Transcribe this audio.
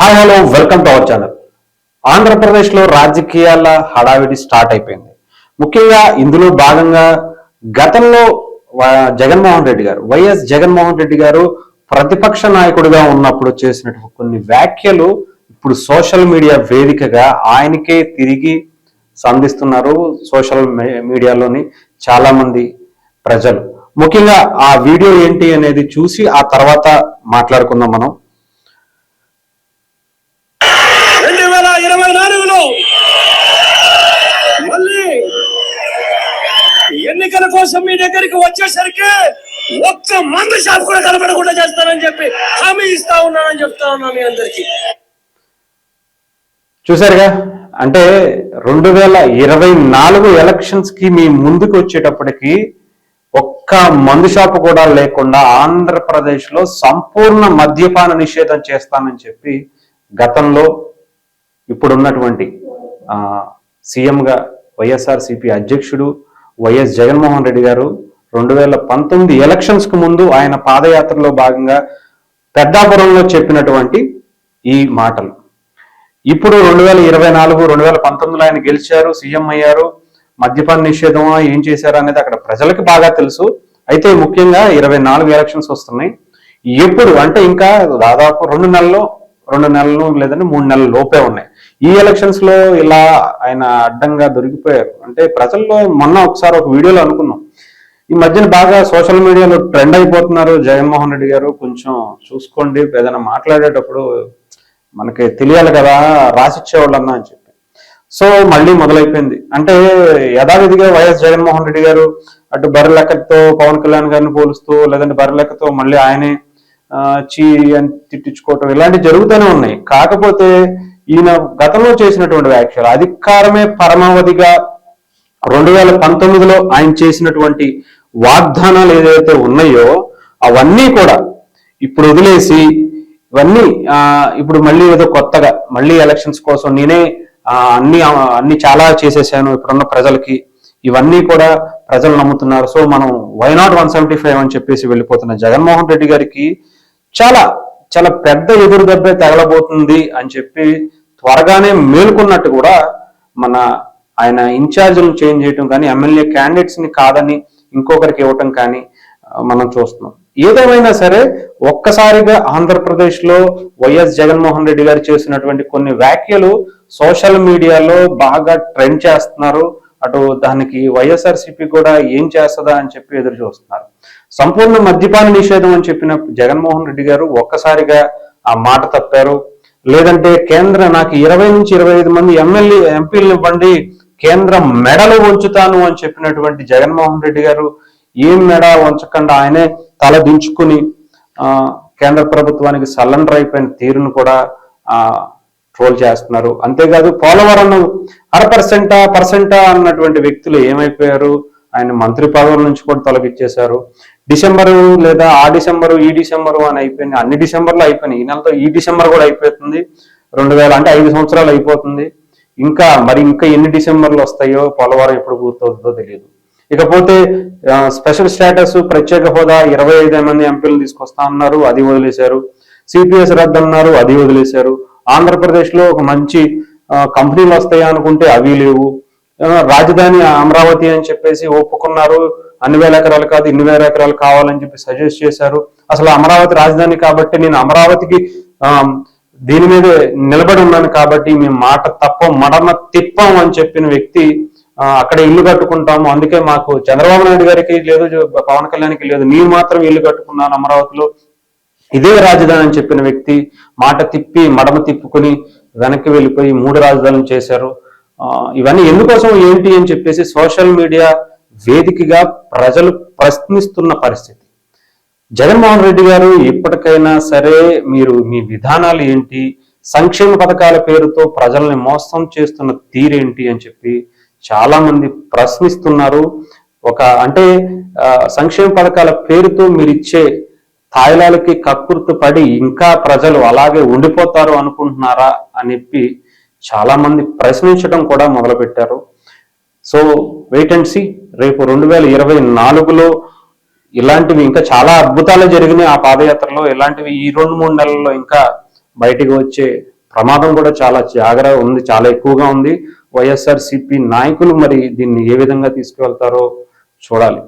Hi hello welcome to our channel ఆంధ్రప్రదేశ్లో రాజకీయాల హడావిడి స్టార్ట్ అయిపోయింది. ముఖ్యంగా ఇందులో భాగంగా గతంలో జగన్మోహన్ రెడ్డి గారు వైఎస్ జగన్మోహన్ రెడ్డి గారు ప్రతిపక్ష నాయకుడిగా ఉన్నప్పుడు చేసినటువంటి కొన్ని వ్యాఖ్యలు ఇప్పుడు సోషల్ మీడియా వేదికగా ఆయనకే తిరిగి సంధిస్తున్నారు సోషల్ మీ- మీడియాలోని చాలా మంది ప్రజలు. ముఖ్యంగా ఆ వీడియో ఏంటి అనేది చూసి ఆ తర్వాత మాట్లాడుకుందాం మనం రెండు వేల ఇరవై నాలుగులో మళ్ళీ ఎన్నికల కోసం మీ దగ్గరికి వచ్చేసరికి ఒక్క మందు షాప్ కూడా కనపడకుండా చేస్తానని చెప్పి హామీ ఇస్తా ఉన్నానని చెప్తా ఉన్నా మీ అందరికి. చూసారుగా అంటే రెండు వేల ఇరవై నాలుగు ఎలక్షన్స్కి మీ ముందుకు వచ్చేటప్పటికి ఒక్క మందు షాపు కూడా లేకుండా ఆంధ్రప్రదేశ్లో సంపూర్ణ మద్యపాన నిషేధం చేస్తానని చెప్పి గతంలో ఇప్పుడున్నటువంటి ఆ, సీఎంగా వైఎస్ఆర్ సిపి అధ్యక్షుడు వైఎస్ జగన్మోహన్ రెడ్డి గారు రెండు వేల పంతొమ్మిది ఎలక్షన్స్కు ముందు ఆయన పాదయాత్రలో భాగంగా పెద్దాపురంలో చెప్పినటువంటి ఈ మాటలు. ఇప్పుడు రెండు వేల ఇరవై నాలుగు రెండు వేల పంతొమ్మిదిలో ఆయన గెలిచారు సీఎం అయ్యారు మద్యపాన నిషేధమా ఏం చేశారు అనేది అక్కడ ప్రజలకు బాగా తెలుసు. అయితే ముఖ్యంగా ఇరవై నాలుగు ఎలక్షన్స్ వస్తున్నాయి. ఎప్పుడు అంటే ఇంకా దాదాపు రెండు నెలలు రెండు నెలలు లేదంటే మూడు నెలల లోపే ఉన్నాయి. ఈ ఎలక్షన్స్లో ఇలా ఆయన అడ్డంగా దొరికిపోయారు. అంటే ప్రజల్లో మొన్న ఒకసారి ఒక వీడియోలో అనుకున్నాం. ఈ మధ్యన బాగా సోషల్ మీడియాలో ట్రెండ్ అయిపోతున్నారు జగన్మోహన్ రెడ్డి గారు. కొంచెం చూసుకోండి ఏదైనా మాట్లాడేటప్పుడు మనకి తెలియాలి కదా రాసిచ్చేవాళ్ళన్నా అని చెప్పి. సో మళ్ళీ మొదలైపోయింది. అంటే యథావిధిగా వైఎస్ జగన్మోహన్ రెడ్డి గారు అటు బర్రె లెక్కతో పవన్ కళ్యాణ్ గారిని పోలుస్తూ లేదంటే బర్రె లెక్కతో మళ్ళీ ఆయనే చీ అని తిట్టించుకోవటం ఇలాంటివి జరుగుతూనే ఉన్నాయి. కాకపోతే ఈయన గతంలో చేసినటువంటి వ్యాఖ్యలు అధికారమే పరమావధిగా రెండు వేల పంతొమ్మిదిలో ఆయన చేసినటువంటి వాగ్దానాలు ఏదైతే ఉన్నాయో అవన్నీ కూడా ఇప్పుడు వదిలేసి ఇవన్నీ ఇప్పుడు మళ్ళీ ఏదో కొత్తగా మళ్ళీ ఎలక్షన్స్ కోసం నేనే అన్ని అన్ని చాలా చేసేసాను ఇప్పుడున్న ప్రజలకి ఇవన్నీ కూడా ప్రజలు నమ్ముతున్నారు. సో మనం why not one seventy five అని చెప్పేసి వెళ్ళిపోతున్న జగన్మోహన్ రెడ్డి గారికి చాలా చాలా పెద్ద ఎదురు దెబ్బే తగలబోతుంది అని చెప్పి త్వరగానే మేలుకున్నట్టు కూడా మన ఆయన ఇన్ఛార్జీలను చేంజ్ చేయటం కానీ ఎమ్మెల్యే క్యాండిడేట్స్ని కాదని ఇంకొకరికి ఇవ్వటం కానీ మనం చూస్తున్నాం. ఏదేమైనా సరే ఒక్కసారిగా ఆంధ్రప్రదేశ్లో వైఎస్ జగన్మోహన్ రెడ్డి గారు చేసినటువంటి కొన్ని వ్యాఖ్యలు సోషల్ మీడియాలో బాగా ట్రెండ్ చేస్తున్నారు. అటు దానికి వైఎస్ఆర్సీపీ కూడా ఏం చేస్తుందా అని చెప్పి ఎదురు చూస్తున్నారు. సంపూర్ణ మద్యపాన నిషేధం అని చెప్పిన జగన్మోహన్ రెడ్డి గారు ఒక్కసారిగా ఆ మాట తప్పారు. లేదంటే కేంద్ర నాకు ఇరవై నుంచి ఇరవై ఐదు మంది ఎమ్మెల్యే ఎంపీలను ఇవ్వండి కేంద్రం మెడలు ఉంచుతాను అని చెప్పినటువంటి జగన్మోహన్ రెడ్డి గారు ఏం మెడ ఉంచకుండా ఆయనే తల దించుకుని కేంద్ర ప్రభుత్వానికి సలండర్ అయిపోయిన తీరును కూడా ట్రోల్ చేస్తున్నారు. అంతేకాదు పోలవరం అర పర్సెంటా పర్సెంటా అన్నటువంటి వ్యక్తులు ఏమైపోయారు? ఆయన మంత్రి పదవుల నుంచి కూడా తొలగిచ్చేశారు. డిసెంబరు లేదా ఆ డిసెంబరు ఈ డిసెంబరు అని అయిపోయింది. అన్ని డిసెంబర్లు అయిపోయినాయి. ఈ నెలతో ఈ డిసెంబర్ కూడా అయిపోతుంది. రెండు వేల అంటే ఐదు సంవత్సరాలు అయిపోతుంది. ఇంకా మరి ఇంకా ఎన్ని డిసెంబర్లు వస్తాయో పోలవరం ఎప్పుడు పూర్తవుతుందో తెలియదు. ఇకపోతే స్పెషల్ స్టేటస్ ప్రత్యేక హోదా ఇరవై ఐదు మంది ఎంపీలు తీసుకొస్తా అన్నారు. అది వదిలేశారు. సిపిఎస్ రద్దు అన్నారు. అది వదిలేశారు. ఆంధ్రప్రదేశ్లో ఒక మంచి కంపెనీలు వస్తాయి అనుకుంటే అవి లేవు. రాజధాని అమరావతి అని చెప్పేసి ఒప్పుకున్నారు. అన్ని వేల ఎకరాలు కాదు ఇన్ని వేల ఎకరాలు కావాలని చెప్పి సజెస్ట్ చేశారు. అసలు అమరావతి రాజధాని కాబట్టి నేను అమరావతికి దీని మీద నిలబడి ఉన్నాను కాబట్టి మేము మాట తప్ప మడమ తిప్పం అని చెప్పిన వ్యక్తి అక్కడ ఇల్లు కట్టుకుంటాము. అందుకే మాకు చంద్రబాబు నాయుడు గారికి లేదు పవన్ కళ్యాణ్కి లేదు. నేను మాత్రం ఇల్లు కట్టుకున్నాను అమరావతిలో. ఇదే రాజధాని అని చెప్పిన వ్యక్తి మాట తిప్పి మడమ తిప్పుకొని వెనక్కి వెళ్ళిపోయి మూడు రాజధానులు చేశారు. ఇవన్నీ ఎందుకోసం ఏంటి అని చెప్పేసి సోషల్ మీడియా వేదికగా ప్రజలు ప్రశ్నిస్తున్న పరిస్థితి. జగన్మోహన్ రెడ్డి గారు ఇప్పటికైనా సరే మీరు మీ విధానాలు ఏంటి సంక్షేమ పథకాల పేరుతో ప్రజల్ని మోసం చేస్తున్న తీరేంటి అని చెప్పి చాలా మంది ప్రశ్నిస్తున్నారు. ఒక అంటే సంక్షేమ పథకాల పేరుతో మీరు ఇచ్చే తాయిలాలకి కక్కుర్తు పడి ఇంకా ప్రజలు అలాగే ఉండిపోతారు అనుకుంటున్నారా అని చెప్పి చాలామంది ప్రశ్నించడం కూడా మొదలుపెట్టారు. సో వెయిట్ అండ్ సి రేపు రెండు వేల ఇరవై నాలుగులో ఇలాంటివి ఇంకా చాలా అద్భుతాలు జరిగినాయి ఆ పాదయాత్రలో. ఇలాంటివి ఈ రెండు మూడు నెలల్లో ఇంకా బయటికి వచ్చే ప్రమాదం కూడా చాలా జాగ్రత్త ఉంది చాలా ఎక్కువగా ఉంది. వైఎస్ఆర్ నాయకులు మరి దీన్ని ఏ విధంగా తీసుకువెళ్తారో చూడాలి.